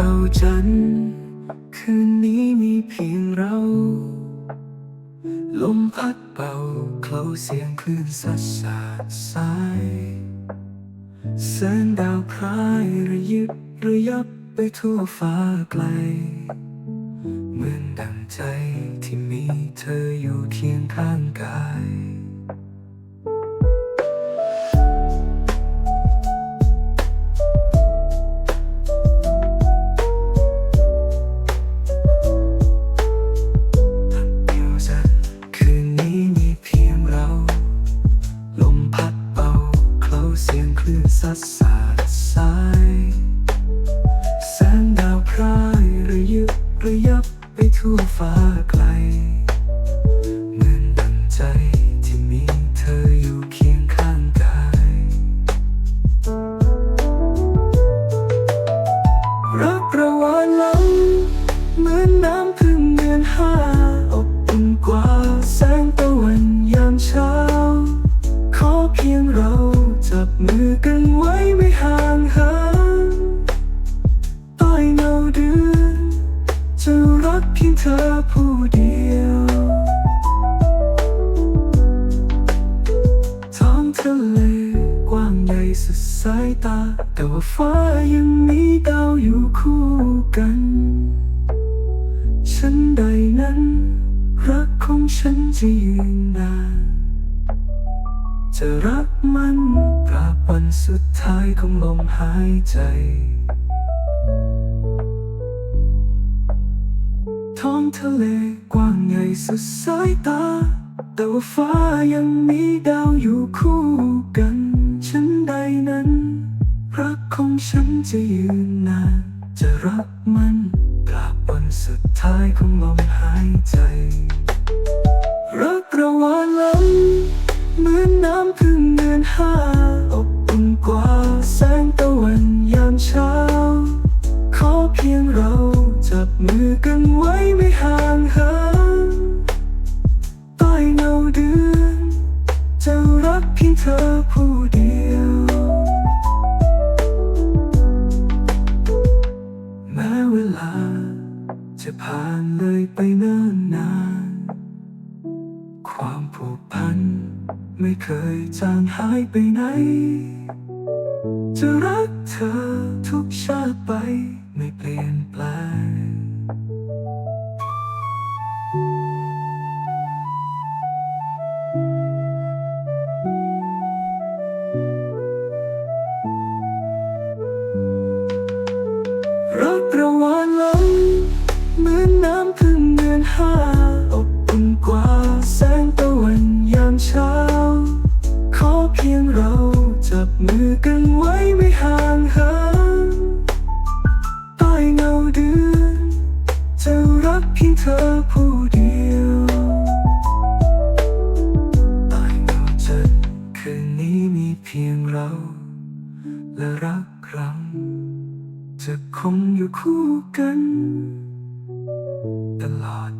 เงาจันทร์คืนนี้มีเพียงเรา ลมพัดเป่าเคล้าเสียงคลื่นสัดสาดสายแสงดาวพรายระยิบระยับไปทั่วฟ้าไกล เหมือนดังใจที่มีเธออยู่เคียงข้างกาย อนห้าอบอุ่นกว่าแสงตะวันยามเช้า ขอเพียงเราจับมือกันไว้ไม่ห่างเหินต้เงาเดือนจะรักเพียงเธอผู้เดียวท้องทะเลกว้างใหญ่สุดสายตา แต่ว่าฟ้ายังมีดาว ฉันจะยืนนานจะรักมันตราบวันสุดท้ายของลมหายใจ ท้องทะเลกว้างใหญ่สุดสายตา แต่ว่าฟ้ายังมีดาวอยู่คู่กัน ฉันใดนั้น รักของฉันจะยืนนาน จะรักมันตราบวันสุดท้ายของลมหายใจ รักระหวานล้ำเหมือนน้ำพึ่งเดือนห้าอบอุ่นกว่าแสงตะวันยามเช้า ขอเพียงเราจับมือกันไว้ไม่ห่างเหินใต้เงาเดือน จะรักเพียงเธอผู้เดียว แม้เวลา จะผ่านเลยไปเนิ่นนาน ผูกพัน ไม่เคยจางหายไปไหน จะรักเธอทุกชาติไปไม่เปลี่ยนแปลง ผู้เดียวใต้เงาจันทร์คืนนี้มีเพียงเรา และรักครั้ง จะคงอยู่คู่กัน ตลอด